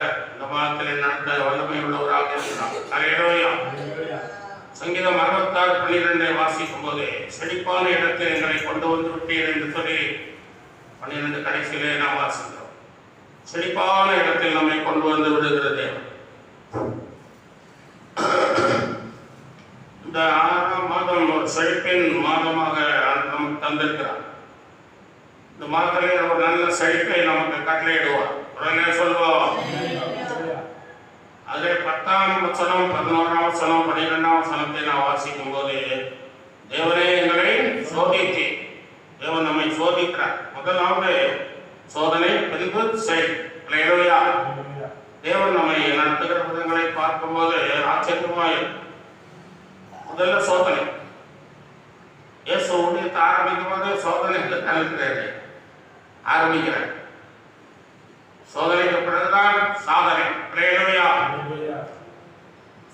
இந்த மாதத்தில் நடத்த வல்லமை உள்ளவராக இருக்கிறார் சங்கீதம் அறுபத்தாறு பன்னிரெண்டை வாசிக்கும் போது செழிப்பான இடத்தில் எங்களை கொண்டு வந்து விட்டீர் என்று சொல்லி பன்னிரெண்டு கடைசியிலே நாம் வாசிக்கிறோம். செழிப்பான இடத்தில் நம்மை கொண்டு வந்து விடுகிறது இந்த ஆறாம் மாதம் ஒரு செழிப்பின் மாதமாக நமக்கு தந்திருக்கிறார். இந்த மாதத்திலே ஒரு நல்ல செழிப்பை நமக்கு கட்டளையிடுவார். உடனே சொல்லுவோம் அதில் பத்தாம் வசனம் பதினோராம் வசனம் பன்னிரெண்டாம் வசனத்தை நான் வாசிக்கும் போது தேவனே எங்களை சோதித்து. தேவன் நம்மை சோதிக்கிறார். முதலாவது சோதனை பின்பு செயல். இல்லையா தேவன் நம்மை நடத்துகிற விதங்களை பார்க்கும்போது ஆச்சரியமாய் முதல்ல சோதனை. இயேசு ஊழியத்தை ஆரம்பிக்கும் போது சோதனை கலக்கிறாரு ஆரம்பிக்கிறார். சோதனைக்கு பிறகுதான் சாதனை இல்லையா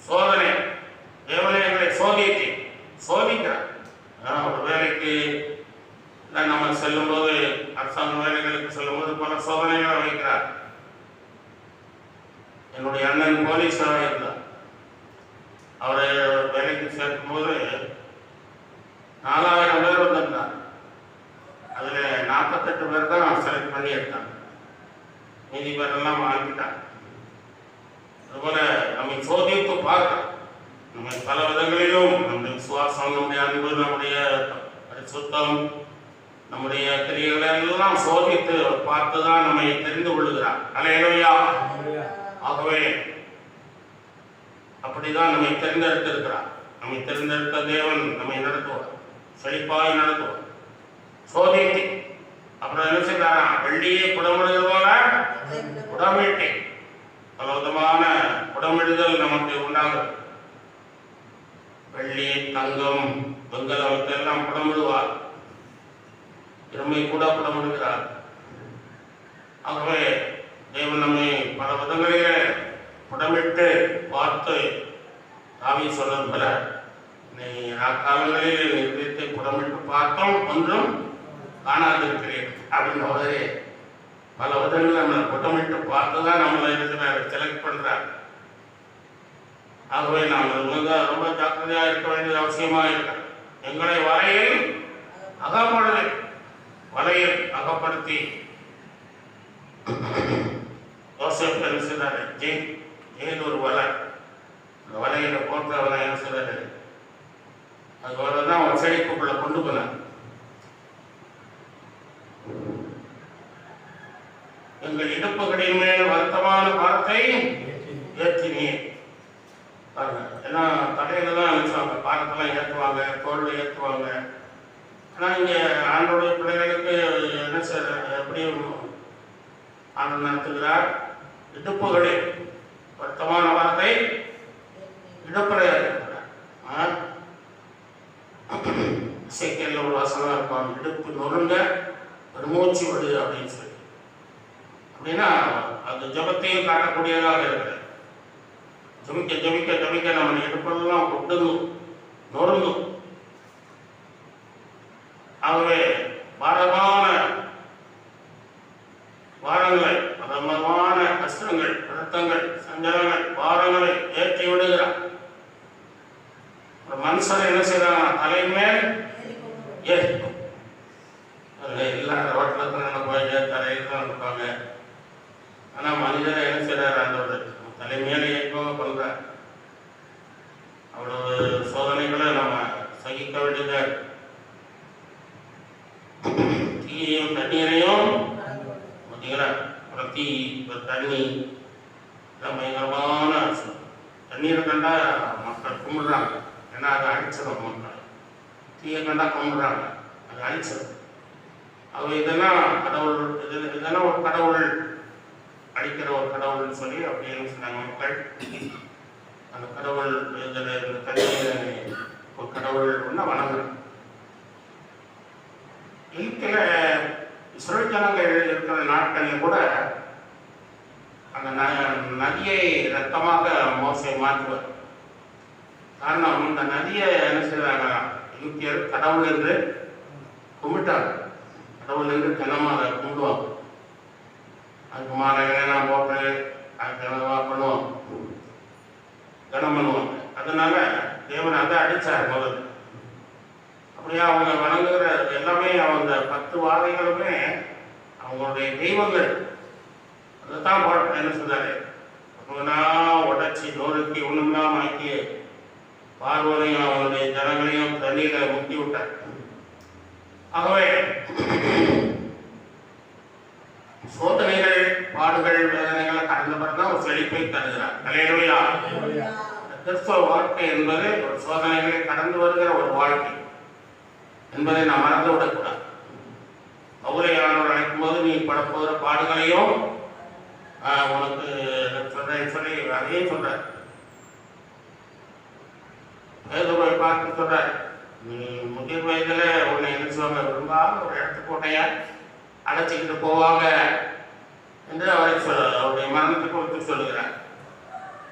சோதனை. தேவனை எங்களை சோதித்து சோதிக்கிறார். ஒரு வேலைக்கு நம்ம செல்லும்போது அரசாங்க வேலைகளுக்கு செல்லும்போது பல சோதனைகளை வைக்கிறார். என்னுடைய அண்ணன் போலீஸாக இருந்தார். அவரை வேலைக்கு சேர்க்கும்போது நாலாயிரம் பேர் வந்திருந்தார். அதில் நாற்பத்தெட்டு பேர் தான் செலக்ட் பண்ணி எடுத்தாங்க மீதி பேரெல்லாம் வாங்கிட்டாங்க அதுபோல நம்மை சோதித்து பார்க்க நம்ம பல விதங்களிலும் நம்முடைய விசுவாசம் நம்முடைய அன்பு நம்முடைய சுத்தம் நம்முடைய கிரியைகளை எல்லாம் சோதித்து பார்த்து தான் நம்மை தெரிந்து கொள்ளுகிறார். அலையலையா ஆகவே அப்படிதான் நம்மை தெரிந்தெடுத்திருக்கிறார். நம்மை தெரிந்தெடுத்த தேவன் நம்மை நடத்துவார். செழிப்பாய் நடத்துவார். சோதித்து அப்புறம் என்ன செய்தாரா? வெள்ளியை புடமிடுவது போல புடமிட்டு பல விதமான புடமிடுதல் நமக்கு உண்டாகும் வெள்ளி தங்கம் வெங்கலத்தை எல்லாம் புடமிடுவார் இருமை கூட புடமிடுகிறார் ஆகவே தேவன் நம்மை பல விதங்களிலே புடமிட்டு பார்த்து சாமி சொன்னது போல நீ காலங்களில் நிறுத்தி புடமிட்டு பார்த்தோம் ஒன்றும் காணாதிருக்கிறேன் அப்படின்னு அவரே பல விதங்களில் நம்மளை புடமிட்டு பார்த்து தான் நம்மளை இருக்கிறார் செலக்ட் பண்றார். ஆகவே நாம் ரொம்ப ரொம்ப ஜாக்கிரதையாக இருக்க வேண்டியது அவசியமாக இருக்கு எங்களை வலையில் அகப்படுது வலையில் அகப்படுத்தி யோசப் என்ன செய்தாரு ஜெயின் ஜெயின் ஒரு வலை. அந்த வலையில போட்டு அவனை என்ன செய்தாரு அது தான் அவன் செழிப்புக்குள்ள கொண்டு போனான் எங்கள் இடுப்புகளின் மேல் வருத்தமான வார்த்தை ஏற்றினீர். பாருங்க ஏன்னா தலையில தான் நினைச்சாங்க பாரத்தெல்லாம் ஏற்றுவாங்க தோல்ல ஏற்றுவாங்க. ஆனால் இங்கே ஆண்டோடைய பிள்ளைகளுக்கு என்ன சார் எப்படி ஆண்டு நடத்துகிறார்? இடுப்புகளில் வருத்தமான வார்த்தை இடுப்புல இருக்கிறார் இசைக்கல்ல ஒரு வசனம் இருப்பாங்க இடுப்பு நொறுங்க ஒரு மூச்சு விடு அப்படின்னு சொல்லி. அப்படின்னா அது ஜபத்தையும் காட்டக்கூடியதாக இருக்கிறது ஜமிக்க ஜமிக்க ஜமிக்க நம்ம இடுப்பெல்லாம் கொட்டணும் நொறுங்கும் ஆகவே பாரமான வாரங்களை பரமமான கஷ்டங்கள் வருத்தங்கள் சஞ்சலங்கள் பாரங்களை ஏற்றி விடுகிறார். ஒரு மனுஷன் என்ன செய்யறான் தலைமேல் ஏற்கும் இல்லாத ரோட்டில் தான் நினைப்பாங்க தலையில் தான் நினைப்பாங்க ஆனால் மனிதரை என்ன செய்கிறார் அந்த தலைமையில இயக்கமாக பண்ணுறார் அவ்வளவு சோதனைகளை நம்ம சகிக்க வேண்டியதாக தீயையும் தண்ணீரையும் பார்த்தீங்களா அப்புறம் தீ இப்போ தண்ணி பயங்கரமான தண்ணீரை கண்டா மக்கள் கும்பிடுறாங்க. ஏன்னா அதை அழிச்சிடும் மக்கள். தீயை கண்டா கும்பிடுறாங்க. அது அழிச்சிடும். அவங்க இதெல்லாம் கடவுள் இது இதெல்லாம் ஒரு கடவுள் அடிக்கிற ஒரு கடவுள்னு சொல்லி அப்படின்னு சொன்னாங்க மக்கள். அந்த கடவுள் இதில் தண்ணியை ஒரு கடவுள் ஒன்று வணங்குறாங்க இருக்கிற இஸ்ரேல் ஜனங்கள் இருக்கிற நாட்களில் கூட அந்த ந- நதியை ரத்தமாக மோசை மாற்றுவார். காரணம் இந்த நதியை என்ன செய்வாங்க கடவுள் என்று கும்பிட்டாங்க. கடவுள் என்று கனமாக கும்பிடுவாங்க. அதுக்கு மாலைகளெல்லாம் போட்டு கனவா பண்ணுவோம் கனம் பண்ணுவாங்க அதனால தேவன் அதை அடிச்சார் முதல். அப்படியே அவங்க வணங்குகிற எல்லாமே அவங்க பத்து வாதைகளுமே அவங்களுடைய தெய்வங்கள். அதைத்தான் பாட்டு என்ன சொன்னாரு அப்போனா உடச்சி நொறுக்கி ஒண்ணுமில்லாம ஆக்கி பார்வனையும் அவனுடைய ஜனங்களையும் தண்ணீரை முக்கி விட்டார் ஆகவே சோதனைகள் பாடுகள் வேதனைகளை கடந்த பிறகுதான் ஒரு செழிப்பை தருகிறார். அலையலுயா கிறிஸ்தவ வாழ்க்கை என்பது ஒரு சோதனைகளை கடந்து வருகிற ஒரு வாழ்க்கை என்பதை நாம் மறந்து விடக்கூடாது பௌரையானவர் அழைக்கும் போது நீ படப்போகிற பாடுகளையும் உனக்கு சொல்றேன் சொல்லி அதையும் சொல்றார். பேதுவை பார்த்து சொல்றார் நீ முதிர் வயதுல உன்னை என்ன சொல்லுவாங்க விரும்பாம ஒரு இடத்துக்கு உன்னைய அழைச்சிக்கிட்டு போவாங்க என்று அவரை சொல் அவருடைய மரணத்தை குறித்து சொல்லுகிறார்.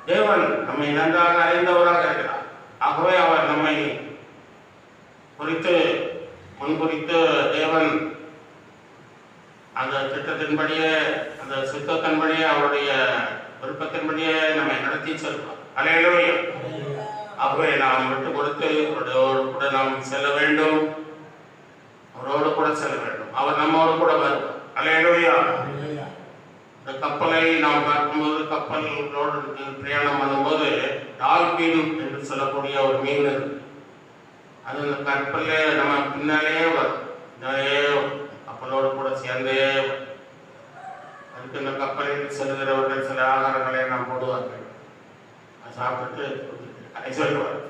தேவன் நம்மை நன்றாக அறிந்தவராக இருக்கிறார். ஆகவே அவர் நம்மை குறித்து முன்குறித்து தேவன் அந்த திட்டத்தின்படியே அந்த சித்தத்தின்படியே அவருடைய விருப்பத்தின்படியே நம்மை நடத்தி செல்வார். அலையிலோயா. ஆகவே நாம் விட்டு கொடுத்து அவரோடு கூட நாம் செல்ல வேண்டும். அவரோடு கூட செல்ல வேண்டும். அவர் நம்மோடு கூட வருவார் அலையிலோயா இந்த கப்பலை நாம் பார்க்கும்போது கப்பலோடு பிரயாணம் பண்ணும்போது டால்பின் என்று சொல்லக்கூடிய ஒரு மீன் இருக்கு. அது இந்த கப்பல்ல நம்ம பின்னாலேயே வரும். கப்பலோடு கூட சேர்ந்தே. அதுக்கு இந்த கப்பலில் செல்கிறவர்கள் சில ஆகாரங்களை நாம் போடுவார்கள். அதை சாப்பிட்டு கடைசி வரும்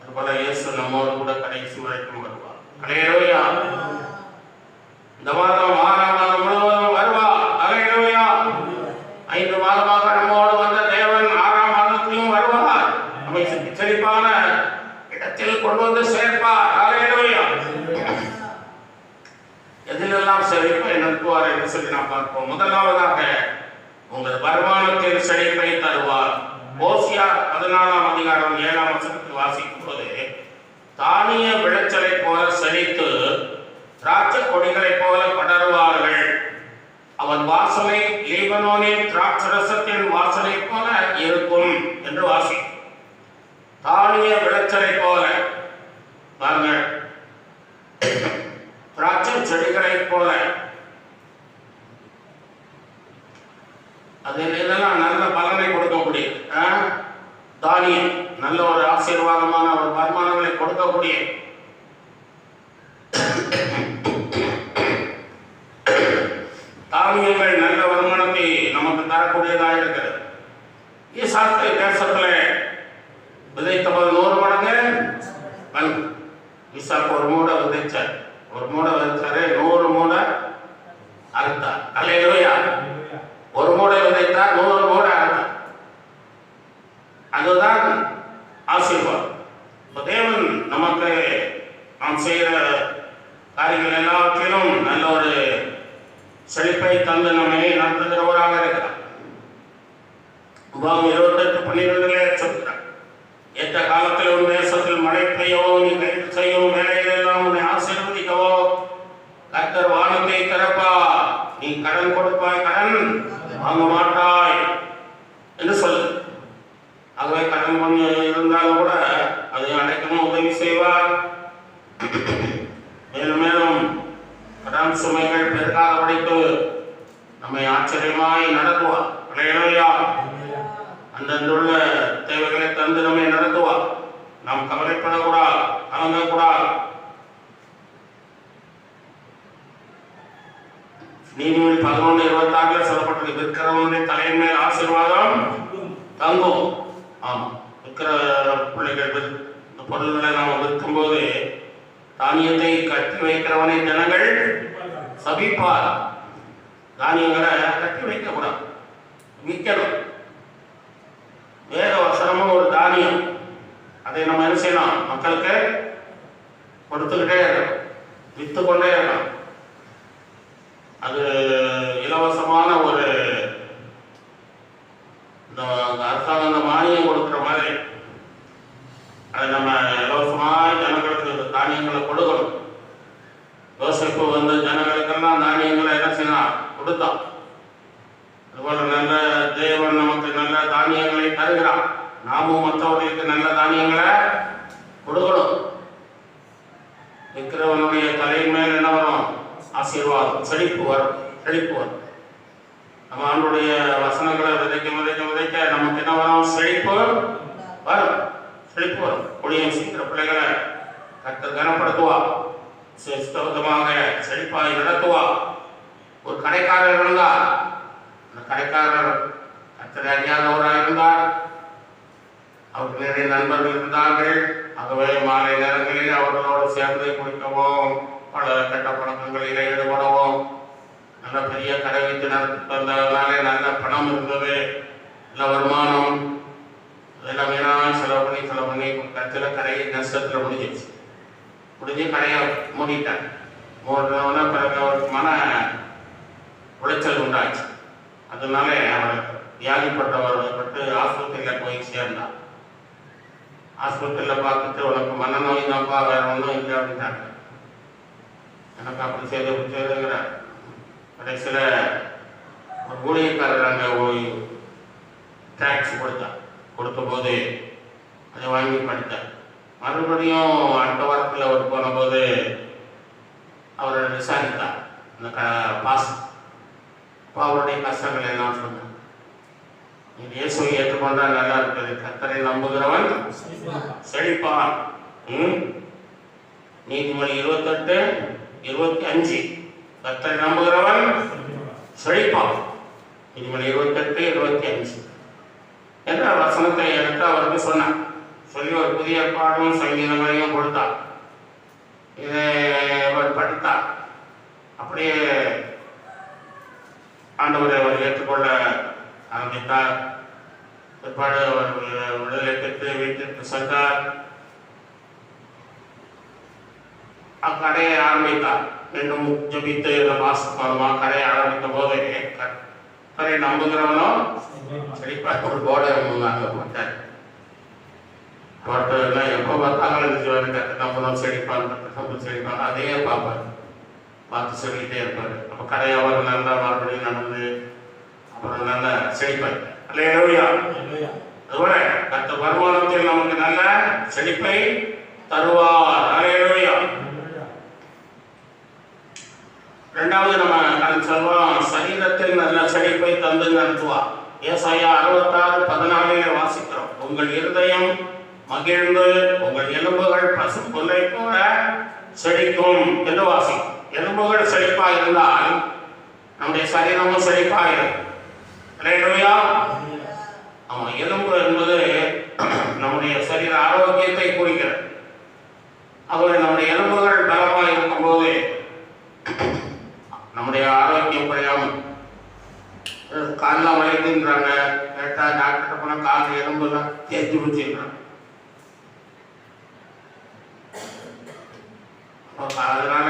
அதுபோல இயேசு நம்மோடு கூட கடைசி வரைக்கும் வருவார். அலையலோயா இந்த மாதம் ஆறாம் மாதம் முழுவதும் வருவா அலையலோயா ஐந்து மாதமாக நம்மோடு வந்த தேவன் ஆறாம் மாதத்திலும் வருவார் நம்மை செ- செழிப்பான இடத்தில் கொண்டு வந்து சேர்ப்பார் அலையலோயா எதிலெல்லாம் செழிப்பை நடத்துவார் என்று சொல்லி நாம் பார்ப்போம் முதலாவதாக உங்கள் வருமானத்தில் செழிப்பை தருவார். ஓசியார் பதினாலாம் அதிகாரம் ஏழாம் வசனத்தில் வாசிக்கும் போது தானிய விளைச்சலை போல செழித்து திராட்சை கொடிகளைப் போல படருவார்கள். அவன் வாசனை லீபனோனின் திராட்சரசத்தின் வாசனை போல இருக்கும் என்று வாசி தானிய விளைச்சலை போல. பாருங்க திராட்சை செடிகளைப் போல. அது இதெல்லாம் நல்ல பலனை கொடுக்கக்கூடிய தானியம் நல்ல ஒரு ஆசீர்வாதமான ஒரு வருமானங்களை கொடுக்கக்கூடிய தானியங்கள் நல்ல வருமானத்தை நமக்கு தரக்கூடியதாக இருக்கிறது ஈசாக்கு தேசத்துல விதைத்த போது நூறு மடங்கு வந்து ஈசாக்கு ஒரு மூடை விதைச்சார் ஒரு மூடை விதைச்சாரு நூறு மூடை அறுத்தார் அல்லையா ஒரு மூடை விதைத்தார் நூறு மூடை அறுத்தார் அதுதான் ஆசீர்வாதம் இப்ப தேவன் நமக்கு நாம் செய்கிற காரியங்கள் எல்லாவற்றிலும் நல்ல ஒரு செழிப்பை தந்து நம்மை நடத்துகிறவராக இருக்கிறார் உபாகம் இருபத்தெட்டு பன்னிரெண்டுலே சொல்கிறார் எந்த காலத்தில் உன் தேசத்தில் மழை பெய்யவோ நீ கைது செய்யவும் வேலையிலெல்லாம் உன்னை ஆசீர்வதிக்கவோ கர்த்தர் வானத்தை திறப்பா நீ கடன் கொடுப்பாய் கடன். வாங்க மாட்டோம் என்று சொல்லு ஆகவே கடன் கொஞ்சம் இருந்தாலும் கூட அதை அடைக்கவும் உதவி செய்வார் மேலும் மேலும் கடன் சுமைகள் பெருகாத படித்து நம்மை ஆச்சரியமாய் நடத்துவார் இல்லையா அந்தந்துள்ள தேவைகளை தந்து நம்மை நடத்துவார் நாம் கவலைப்படக்கூடாது கலங்கக்கூடாது நீதிமொழி பதினொன்று இருபத்தாறுல சொல்லப்பட்டது விற்கிறவனுடைய தலையின் மேல் ஆசீர்வாதம் தங்கும் ஆமா விற்கிற பிள்ளைகள் விற்- இந்த பொருள்களை நாம் விற்கும்போது தானியத்தை கட்டி வைக்கிறவனை ஜனங்கள் சபிப்பார் தானியங்களை கட்டி வைக்கக்கூடாது. விற்கணும் வேக வசனமும் ஒரு தானியம். அதை நம்ம என்ன செய்யலாம்? மக்களுக்கு கொடுத்துக்கிட்டே இருக்கணும். வித்து கொண்டே இருக்கணும். அது இலவசமான ஒரு இந்த அரசாங்கம் மானியம் கொடுக்குற மாதிரி அதை நம்ம இலவசமாக ஜனங்களுக்கு தானியங்களை கொடுக்கணும். யோசிப்பு வந்து ஜனங்களுக்கெல்லாம் தானியங்கள் கொடுத்தான். அதுபோல நல்ல தேவன் தானியங்களை தருகிறான் நாமும் மற்றவர்களுக்கு நல்ல தானியங்களை கொடுக்கணும். விற்கிறவனுடைய தலையின் மேல் என்ன வரும்? ஆசீர்வாதம் செழிப்பு வரும் செழிப்பு வரும். நம்ம ஆண்டுடைய வசனங்களை விதைக்க விதைக்க விதைக்க நமக்கு என்ன வரும்? செழிப்பு வரும். செழிப்பு வரும். ஒளியம் சீக்கிர பிள்ளைகளை கத்த கனப்படுத்துவா சுத்தமாக செழிப்பாய் நடத்துவா ஒரு கடைக்காரர் இருந்தார். அந்த கடைக்காரர் கத்தரை அறியாதவராக இருந்தார். அவருக்கு நிறைய நண்பர்கள் இருந்தார்கள். ஆகவே மாலை நேரங்களில் அவர்களோடு சேர்ந்து குடிக்கவும் பல கெட்ட பழக்கங்களில் ஈடுபடவும் நல்ல பெரிய கடை வைத்து நடத்தி வந்ததுனாலே நல்ல பணம் இருந்தது. நல்ல வருமானம். அதெல்லாம் வீணா செலவு பண்ணி செலவு பண்ணி கத்தில் கடையை நஷ்டத்தில் முடிஞ்சிச்சு முடிஞ்சு கடையை மூடிட்டாங்க மூடுறவன பிறகு அவருக்கு மன உளைச்சல் உண்டாச்சு. அதனால அவர் வியாதிப்பட்டவர் பட்டு ஆஸ்பத்திரியில் போய் சேர்ந்தார் ஆஸ்பத்திரியில் பார்த்துட்டு உனக்கு மனநோய் தான்ப்பா வேற ஒன்றும் இல்லை அப்படின்ட்டாங்க. எனக்கு அப்படி செய்து இப்படி செய்துங்கிற கடைசியில் ஒரு ஊழியக்காரர் அங்கே போய் டேக்ஸ் கொடுத்தான் கொடுத்தபோது அதை வாங்கி படித்தார். மறுபடியும் அடுத்த வாரத்தில் அவர் போனபோது அவரை விசாரித்தார். அந்த க பாஸ் அப்போ அவருடைய கஷ்டங்கள் எல்லாம் சொன்னார். நீ இயேசுவை ஏற்றுக்கொண்டால் நல்லா இருக்குது. கத்தரை நம்புகிறவன் செழிப்பான். ம்? நீதிமொழி இருபத்தெட்டு இருபத்தி அஞ்சு கத்தரை நம்புகிறவன் செழிப்பான். நீதிமொழி இருபத்தெட்டு இருபத்தி அஞ்சு என்ற வசனத்தை எடுத்து அவருக்கு சொன்னான் சொல்லி ஒரு புதிய பாடமும் சங்கீதங்களையும் கொடுத்தார். இதை அவர் படித்தார். அப்படியே ஆண்டவரை அவர் ஏற்றுக்கொள்ள ஆரம்பித்தார். பிற்பாடு அவர் விடுதலை பெற்று வீட்டிற்கு சென்றார் அக்கடையை ஆரம்பித்தார். மீண்டும் ஜபித்து மாசமா கடையை ஆரம்பித்த போது கரை நம்புகிறவனோ? செழிப்பாக ஒரு போர்டை அங்கே போட்டார் போட்டதுல எப்போ பார்த்தாலும் இருந்துச்சு வந்து கற்று நம்பணும் செழிப்பான் கற்று நம்பணும் செழிப்பான் அதையே பார்ப்பார். பார்த்து சொல்லிக்கிட்டே இருப்பார். அப்போ கடையை அவர் நல்லா மறுபடியும் நடந்து அப்புறம் நல்லா செழிப்பார் அல்லையா அதுபோல கத்த வருமானத்தில் நமக்கு நல்ல செழிப்பை தருவார். அலையலோயா ரெண்டாவது நம்ம கடந்து சொல்வோம் சரீரத்தில் நல்ல செழிப்பை தந்து நடத்துவார். ஏசாயா அறுபத்தாறு பதினாலிலே வாசிக்கிறோம். உங்கள் இருதயம் மகிழ்ந்து உங்கள் எலும்புகள் பசு புல்லை போல செழிக்கும் என்று வாசிக்கும் எலும்புகள் செழிப்பா இருந்தால் நம்முடைய சரீரமும் செழிப்பா இருக்கும் ஆமா எலும்பு என்பது நம்முடைய சரீர ஆரோக்கியத்தை குறிக்கிறது. ஆகவே நம்முடைய எலும்புகள் பலமா இருக்கும்போது நம்முடைய ஆரோக்கியம் குறையாமல் காலில் வளைக்குன்றாங்க கேட்டால் டாக்டர் போனால் கால் எலும்புலாம் தேய்ச்சி வச்சுக்கிறாங்க அதனால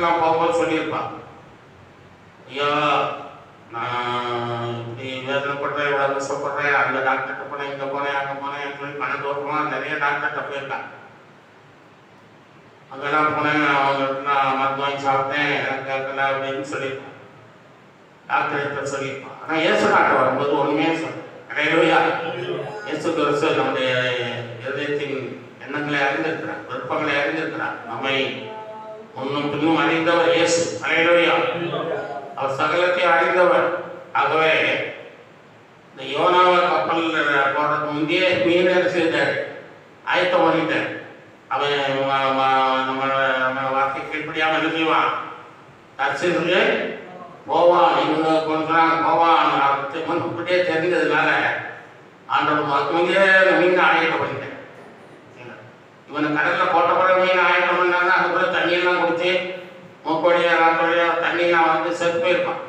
டாக்டருக்கெல்லாம் போகும்போது சொல்லியிருப்பான் ஐயோ நான் இப்படி வேதனைப்படுறேன் இவ்வளோ கஷ்டப்படுறேன் அந்த டாக்டர்கிட்ட போனேன் இங்கே போனேன் அங்கே போனேன் சொல்லி பணம் தோற்றமாக நிறைய டாக்டர்கிட்ட போயிருக்கேன் அங்கெல்லாம் போனேன் அவங்க நான் மருந்து வாங்கி சாப்பிட்டேன் எனக்கு கேட்கல அப்படின்னு சொல்லியிருப்பான் டாக்டர் கிட்ட சொல்லியிருப்பான் ஆனால் இயேசு டாக்டர் வரும்போது ஒன்றுமே சொல்ல அடையலையா இயேசு கிறிஸ்து நம்முடைய இதயத்தின் எண்ணங்களை அறிந்திருக்கிறார் விருப்பங்களை அறிந்திருக்கிறார். நம்மை முன்னும் பின்னும் அறிந்தவர் இயேசு. அனைவரையா அவர் சகலத்தை அறிந்தவர். ஆகவே இந்த யோனாவை கப்பல் போடுறதுக்கு முந்தையே மீனர் செய்தார்? ஆயத்தம் பண்ணிட்டார். அவன் நம்ம நம்ம வார்த்தை கீழ்ப்படியாம என்ன செய்வான்? போவான். இவங்க கொண்டு போவான். அப்படி முன்கூட்டியே தெரிஞ்சதுனால ஆண்டவர் மருத்துவங்களே மீன் ஆயத்தம் பண்ணிட்டேன் இவனை கடல்ல போட்ட பிறகு மீன் ஆயத்தம் பண்ணாங்க அதுக்குள்ள தண்ணியெல்லாம் மூக்கோடியா நாக்கோடியா தண்ணியெலாம் வந்து செத்து போயிருப்பான்.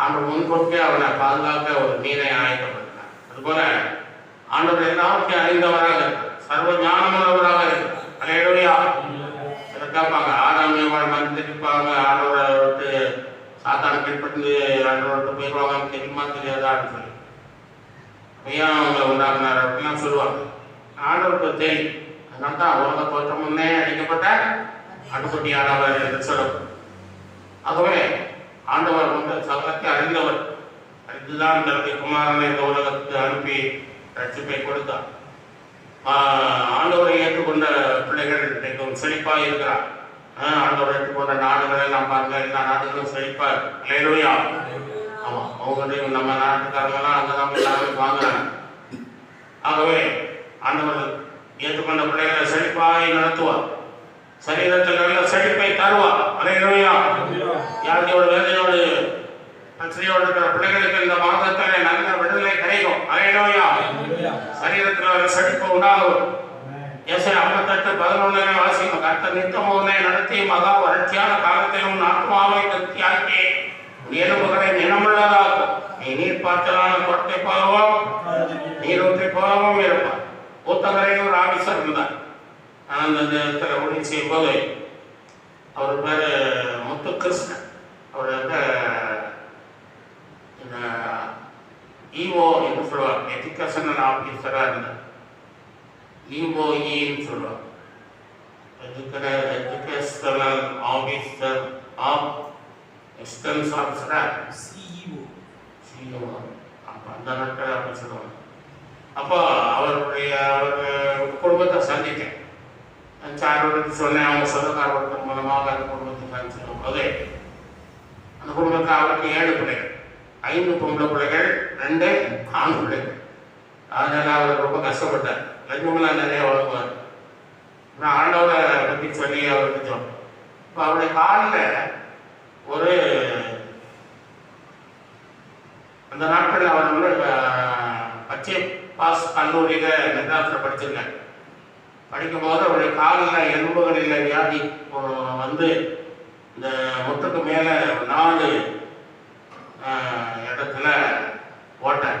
ஆண்டவர் முன்கூட்டியே அவனை பாதுகாக்க ஒரு மீனை ஆயத்தம் அதுபோல ஆண்டவர் எல்லாருக்கும் அறிந்தவராக இருக்கிறார். சர்வ ஞானமுள்ளவராக இருக்கிறார். அலையலுயா. சில கேட்பாங்க ஆதாம் ஏவாள் மறந்துருப்பாங்க ஆண்டவரை விட்டு சாத்தான கீழ்பட்டு ஆண்டவரை விட்டு போயிடுவாங்க தெரியுமா தெரியாதான்னு சொல்லி. ஏன் அவங்க உண்டாக்குனார். அப்படிலாம் சொல்லுவாங்க. ஆண்டவருக்கு தெரியும் அதனால தான் உலக தோற்றம் முன்னே அடிக்கப்பட்ட அடுப்பட்டியானவர் என்று சொல்லப்படும் ஆகவே ஆண்டவர் வந்து சகலத்தை அறிந்தவர். அறிந்துதான் தன்னுடைய குமாரனை இந்த உலகத்துக்கு அனுப்பி ரட்சிப்பை கொடுத்தார். ஆண்டவரை ஏற்றுக்கொண்ட பிள்ளைகள் மிகவும் செழிப்பாக இருக்கிறார். ஆண்டவரை ஏற்றுக்கொண்ட நாடுகளை எல்லாம் பாருங்க எல்லா நாடுகளும் செழிப்பா இல்லையா ஆமாம் அவங்களையும் நம்ம நாட்டுக்காரங்கெல்லாம் அங்கதான் போய் எல்லாருமே வாங்குறாங்க. ஆகவே ஆண்டவர் ஏற்றுக்கொண்ட பிள்ளைகளை செழிப்பாய் நடத்துவார். சரீரத்தில் நல்ல செழிப்பை தருவார். அலையிலோயா. யாருக்கையோட வேதனையோடு பிரச்சனையோடு இருக்கிற பிள்ளைகளுக்கு இந்த மாதத்திலே நல்ல விடுதலை கிடைக்கும். அலையிலோயா. சரீரத்தில் ஒரு செழிப்பு உண்டாகும். ஏசாயா ஐம்பத்தெட்டு பதினொன்னு வாசிக்கும் கர்த்த நித்தம் உன்னை நடத்தி மகா வறட்சியான காலத்திலும் ஆத்மாவை திருப்தியாக்கி எலும்புகளை நினமுள்ளதாக்கும். நீ நீர் பாய்ச்சலான கொட்டை போலவும் நீரூற்றை போலவும் இருப்பார் ஊத்தங்கரையில் ஒரு ஆபீசர் இருந்தார். நான் அந்த நேரத்தில் ஊழியம் செய்யும் போது அவர் பேர் முத்துகிருஷ்ணன். அவர் வந்து இஓ என்று சொல்லுவார். எஜுகேஷனல் ஆஃபீஸராக இருந்தார். இஓஇன்னு சொல்லுவார். எஜுகேஷனல் ஆஃபீஸர் ஆஃப் எக்ஸ்டென்ஸ் ஆஃபீஸராக சிஓ அப்போ அந்த நாட்கள் அப்படி சொல்லுவாங்க. அப்போ அவருடைய அவர் குடும்பத்தை சந்தித்தேன். சாரோடு சொன்னேன் அவங்க சொந்தக்கார ஒருத்தர் மூலமாக அந்த குடும்பத்தை சந்திச்சிடும் போது அந்த குடும்பத்தில் அவருக்கு ஏழு பிள்ளைகள். ஐந்து பொம்பளை பிள்ளைகள் ரெண்டு ஆண் பிள்ளைகள். அதனால அவர் ரொம்ப கஷ்டப்பட்டார். லட்சுமிலாம் நிறைய வழங்குவார் நான் ஆண்டவரை பற்றி சொல்லி அவருக்கு சொன்னேன் இப்போ அவருடைய காலில் ஒரு அந்த நாட்களில் அவர் வந்து பச்சை பாஸ் கல்லூரியில் மெட்ராஸில் படிச்சிருக்காங்க படிக்கும்போது அவருடைய காலில் எலும்புகளில் வியாதி வந்து இந்த முத்துக்கு மேலே நாலு இடத்துல போட்டேன்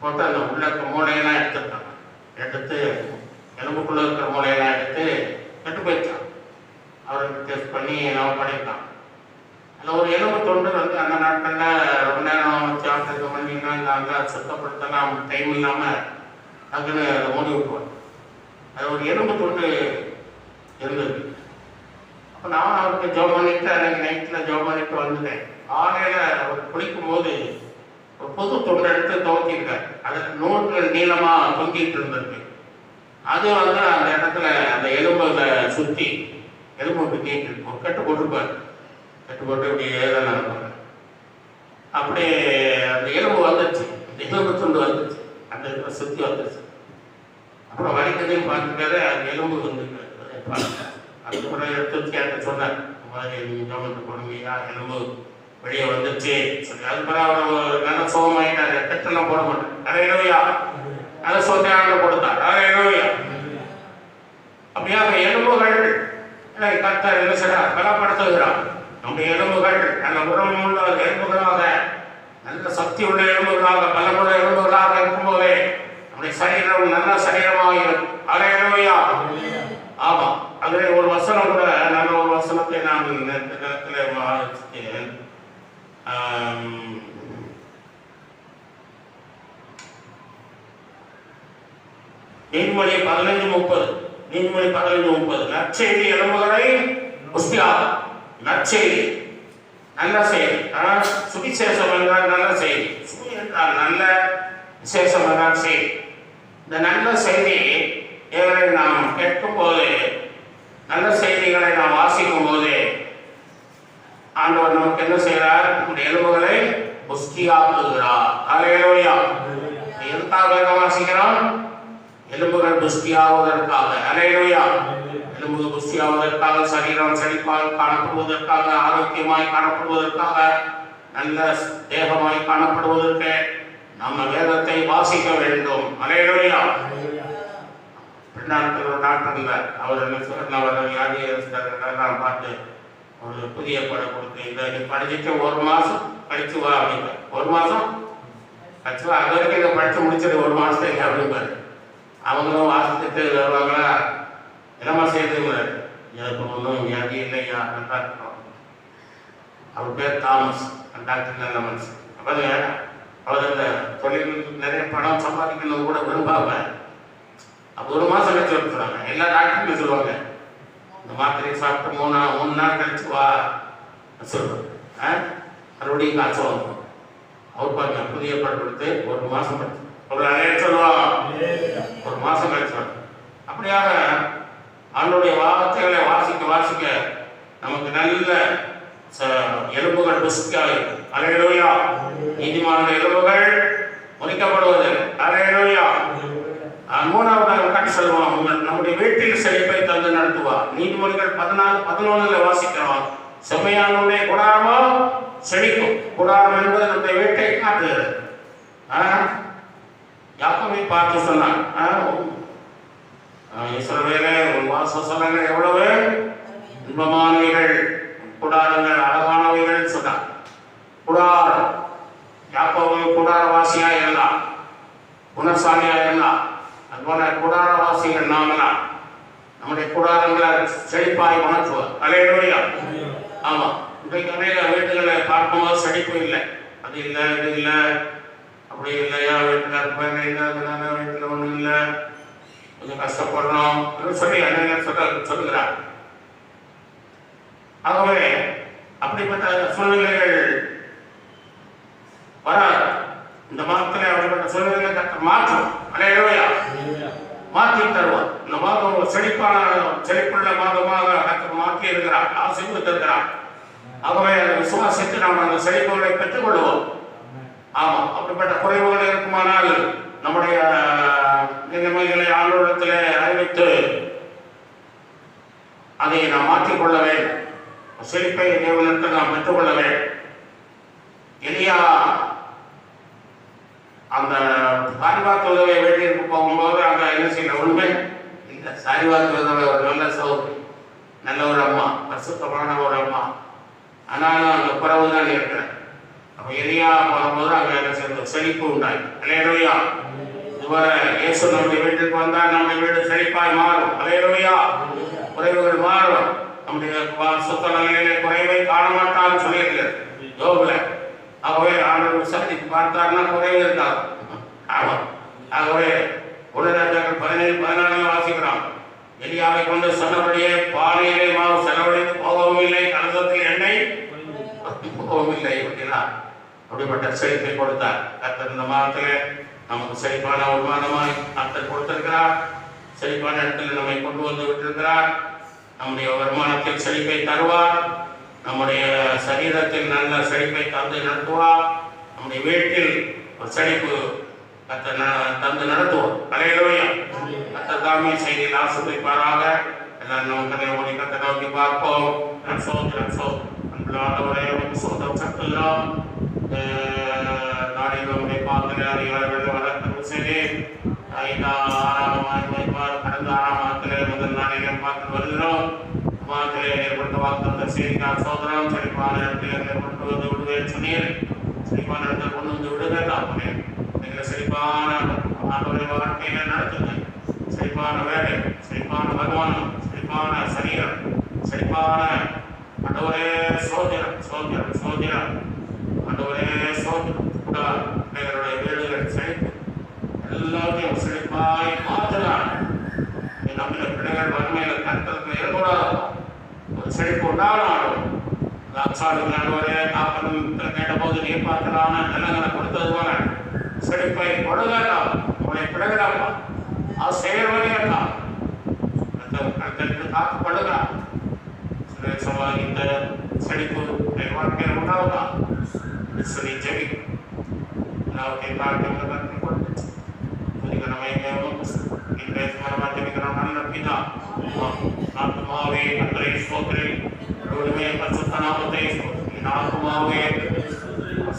போட்டு அந்த உள்ள இருக்க மூளையெல்லாம் எடுத்துட்டாங்க எடுத்து எலும்புக்குள்ள இருக்கிற மூளையெல்லாம் எடுத்து கெட்டு போயிட்டான். அவருக்கு டெஸ்ட் பண்ணி நம்ம பண்ணிட்டான். அதில் ஒரு எலும்பு தொண்டு வந்து அந்த நாட்களில் ரொம்ப நேரம் வச்சு பண்ணிங்கன்னா இந்த அந்த சுத்தப்படுத்தலாம் டைம் இல்லாமல் டக்குன்னு அதை மூடி விட்டுருவாங்க அது ஒரு எலும்பு தொண்டு இருந்தது அப்போ நான் அவருக்கு ஜோம் பண்ணிட்டு அன்னைக்கு நைட்டில் ஜோம் பண்ணிட்டு வந்துட்டேன். காலையில் அவர் குளிக்கும் போது ஒரு புது தொண்டை எடுத்து துவக்கியிருக்காரு. அதில் நூல்கள் நீளமாக தொங்கிட்டு இருந்திருக்கு. அது வந்து அந்த இடத்துல அந்த எலும்பை சுற்றி எலும்பு நீட்டு இருக்கும் கட்டு போட்டிருப்பார். கட்டு போட்டு இப்படி தான் நடப்பாங்க அப்படியே அந்த எலும்பு வந்துச்சு அந்த எலும்பு துண்டு வந்துச்சு அந்த இடத்துல சுற்றி வந்துச்சு அப்புறம் வலிக்கதையும் பார்த்துட்டாரு அது எலும்பு வந்து கூட எடுத்து கேட்ட சொன்னார் மாதிரி நீங்க கவர்மெண்ட் போடுங்கய்யா எலும்பு வெளியே வந்துச்சு சரி அதுக்கப்புறம் அவர் ஒரு நல்ல சுகமாயிட்டாரு கட்டெல்லாம் போட மாட்டார். அதை எழுவையா நல்ல சொத்தையான கொடுத்தார் அதை எழுவையா அப்படியே அந்த எலும்புகள் கர்த்தர் என்ன செய்றார் பலப்படுத்துகிறார். நம்முடைய எலும்புகள் நல்ல உடம்புள்ள எலும்புகளாக நல்ல சக்தி உள்ள எலும்புகளாக பலமுள்ள எலும்புகளாக இருக்கும்போதே நம்முடைய சரீரம் நல்ல சரீரமாக இருக்கும் எழுவையா ஆமா. அதில் ஒரு வசனம் கூட நல்ல ஒரு வசனத்தை நான் நேற்று நேரத்தில் வாசித்தேன். நீதிமொழி பதினைஞ்சு முப்பது. நீதிமொழி பதினைஞ்சு முப்பது. நற்செய்தி எலும்புகளை புஷ்டியாகும் நற்செய்தி. நல்ல செய்தி. ஆனால் சுவிசேஷம் என்றால் நல்ல செய்தி. நல்ல விசேஷம் என்றால் செய்தி. இந்த நல்ல செய்தி இவரை நாம் கேட்கும் போது நல்ல செய்திகளை நாம் வாசிக்கும் போது ஆண்டவர் நமக்கு என்ன செய்கிறார்? நம்முடைய எலும்புகளை புஷ்டியாக்குகிறார். அலையலோயா எதுக்காக வேகம் வாசிக்கிறோம்? எலும்புகள் புஷ்டியாவதற்காக. அலையலோயா எலும்பு புஷ்டியாவதற்காக சரீரம் செழிப்பாக காணப்படுவதற்காக ஆரோக்கியமாய் காணப்படுவதற்காக நல்ல தேகமாய் காணப்படுவதற்கு நம்ம வேதத்தை வாசிக்க வேண்டும். அலையிலா பின்னாட்கள் ஒரு இருந்தார் அவர் என்ன நான் பார்த்து ஒரு புதிய படம் கொடுத்து இதை நீ படிச்சுட்டு ஒரு மாசம் கழிச்சு வா அப்படிங்க ஒரு மாசம்? கழிச்சு வா. அது வரைக்கும் இதை படிச்சு முடிச்சது ஒரு மாசத்துக்கு அப்படிம்பாரு அவங்களும் வாசிச்சுட்டு வருவாங்களா? என்னம்மா செய்யுதுங்கிறாரு எனக்கு ஒன்றும் வியாதி இல்லையா? இருக்கிறோம் அவர் பேர் தாமஸ். அந்த டாக்டர் நல்ல மனுஷன். அவர் அவர் அந்த தொழில் நிறைய பணம் சம்பாதிக்கணும் கூட விரும்பாம அப்போ ஒரு மாதம் கழிச்சு வந்துடுறாங்க எல்லா டாக்டரும் சொல்லுவாங்க இந்த மாத்திரையை சாப்பிட்டு மூணு நாள் மூணு நாள் கழிச்சு வா. சொல்லுவாங்க மறுபடியும் காசு வாங்கும் அவர் பாருங்க புதிய படம் கொடுத்து ஒரு மாதம் கழிச்சு. அவர் நிறைய சொல்லுவாங்க ஒரு மாதம் கழிச்சு வரும் அப்படியாக அவனுடைய வார்த்தைகளை வாசிக்க வாசிக்க நமக்கு நல்ல எலும்புகள் புசிக்காது அலையலோயா. நீதிமான எலும்புகள் முறிக்கப்படுவது. அலையலோயா. மூணாவதாக கட்டி சொல்லுவோம் நம்முடைய வீட்டில் செழிப்பை தந்து நடத்துவார். நீதிமொழிகள் பதினாலு பதினொன்னுல வாசிக்கிறோம் செம்மையானுடைய குடாரமோ செழிக்கும். குடாரம் என்பது நம்முடைய வீட்டை காட்டுகிறது. ஆ? பார்த்து சொன்னான். ஆ? ஆ, ஒரு உன் வாசஸ்தலங்கள் எவ்வளவு? இன்பமானவைகள். குடாரங்கள் அழகானவைகள் சொன்னார். குடாரம் யாக்கோபு குடாரவாசியா இருந்தான் குணசாலியா இருந்தான் அதுபோல குடாரவாசிகள் நாமெல்லாம் நம்முடைய குடாரங்களை செழிப்பாய் வணக்குவோம் அலையிலோயா ஆமா. இன்றைக்கு அநேக வீட்டுகளை பார்க்கும்போது செழிப்பு இல்லை. அது இல்லை இது இல்லை அப்படி இல்லையா? வீட்டுல பையன் இல்லை வீட்டில் வீட்டுல ஒண்ணும் இல்லை. கொஞ்சம் கஷ்டப்படுறோம். அப்படின்னு சொல்லி அநேக சொல்ல சொல்லுகிறார். ஆகவே அப்படிப்பட்ட சூழ்நிலைகள் வராது. இந்த மாதத்துல அப்படிப்பட்ட சூழ்நிலைகளை கத்த மாற்றும். அலையிலோயா. மாற்றி தருவார். இந்த மாதம் ஒரு செழிப்பான செழிப்புள்ள மாதமாக மாற்றி இருக்கிறார் ஆசீர்வதித்திருக்கிறார் ஆகவே அதை விசுவாசித்து நாம் அந்த செழிப்புகளை பெற்றுக் கொள்வோம் ஆமா அப்படிப்பட்ட குறைவுகள் இருக்குமானால் நம்முடைய நிலைமைகளை ஆண்டோடத்திலே அறிவித்து அதை நாம் மாற்றிக்கொள்ள வேண்டும். செழிப்பை தேவனிடத்தில் நாம் பெற்றுக்கொள்ள வேண்டும் எளியா அந்த சாரிவாக்கு உதவை வேண்டியிருக்கு போகும்போது அங்க என்ன செய்யல உண்மை. இந்த சாரிவாக்கு உதவை ஒரு நல்ல சௌகரி. நல்ல ஒரு அம்மா. பரிசுத்தமான ஒரு அம்மா. ஆனாலும் அங்க குறவு தான் இருக்கிறேன். அப்ப எலியா போகும்போது அங்க என்ன செய்யறது செழிப்பு உண்டாய் அலையலுயா இதுவரை இயேசு நம்முடைய வீட்டுக்கு வந்தால் நம்முடைய வீடு செழிப்பாய் மாறும். அலையலுயா குறைவுகள் மாறும். நம்முடைய சொத்த சுத்த குறைவை காண மாட்டான்னு சொல்லியிருக்கிறது யோகுல ஆகவே ஆண்டவர் விசாரித்து பார்த்தார்னா குறைவு இருந்தார் ஆமா. ஆகவே உடனடியாக பதினேழு பதினாலு வாசிக்கிறோம் எலியாவை கொண்டு சொன்னபடியே பானையிலே மாவு செலவழித்து போகவும் இல்லை கலசத்தில் எண்ணெய் போகவும் இல்லை அப்படின்னா அப்படிப்பட்ட செழிப்பை கொடுத்தார். கத்தர் இந்த மாதத்திலே நமக்கு செழிப்பான வருமானமாய் கத்தர் கொடுத்திருக்கிறார். செழிப்பான இடத்துல நம்மை கொண்டு வந்து விட்டிருக்கிறார். நம்முடைய வருமானத்தில் செழிப்பை தருவார். நம்முடைய சரீரத்தில் நல்ல செழிப்பை தந்து நடத்துவார். நம்முடைய வீட்டில் ஒரு செழிப்பு கத்த தந்து நடத்துவோம். அலையிலோயா. கத்த தாமே செய்தியில் ஆசிர்வதிப்பாராக. எல்லாரும் நம்ம கதை ஓடி கத்த நோக்கி பார்ப்போம். ரட்சோ ரட்சோ அன்புலாதவரே உமக்கு சோதம் சத்துலாம் நாளை நம்முடைய பாத்திரை அறிவார்கள் வளர்த்து சரி ஐந்தா ஆறாம் ஆண்டு வைப்பார் கடந்த ஆறாம் மாதத்திலே முதல் நாளிலே பார்த்து வருகிறோம் மாத்திரை ஏற்பட்ட வாக்குத்த சோதரம் சோதனம் செழிப்பான கொண்டு வந்து விடுவேன் சொன்னீர். செழிப்பான இடத்தில் கொண்டு வந்து விடுங்க தாப்பனே நீங்கள் சரிப்பான ஆண்டவரை வாழ்க்கையில நடத்துங்க. சரிப்பான வேலை சரிப்பான பகவானம் சரிப்பான சரீரம் சரிப்பான ஆண்டவரே சோதனம் சோதனம் சோதனம் ஆண்டவரே சோதனம் கூட எங்களுடைய வீடுகள் செழிப்பு எல்லாத்தையும் செழிப்பாய் மாற்றுகிறார் நம்முடைய பிள்ளைகள் வறுமையில் ஒரு செழிப்பு உண்டாகணும் லாக்ஸாடு நடுவரே தாப்பனம் கேட்டபோது நீர் பார்க்கலான நிலங்களை கொடுத்தது போல செழிப்பை கொடுக்கலாம் உங்களுடைய பிள்ளைகளப்பா அது செயல்வரையெல்லாம் கருத்தருக்கு காக்கப்படுக சுரேசமா இந்த செழிப்பு என் வாழ்க்கையில் உண்டாகுதா? சொல்லி ஜெபி. எல்லாத்தையும் பார்க்க கருத்து கொடுத்து துதிகரமே இன்றைய ஸ்மரமாத்திமிக்கிறோம் நல்ல பிதா ஆத்மாவே கத்தரை ஸ்தோத்திரி பொறுமையை பரிசுத்த நாமத்தை என்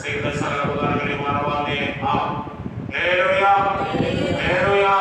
செய்த சரபுதாரங்களை மறவாதே. ஆ ஹேரோயா ஹேரோயா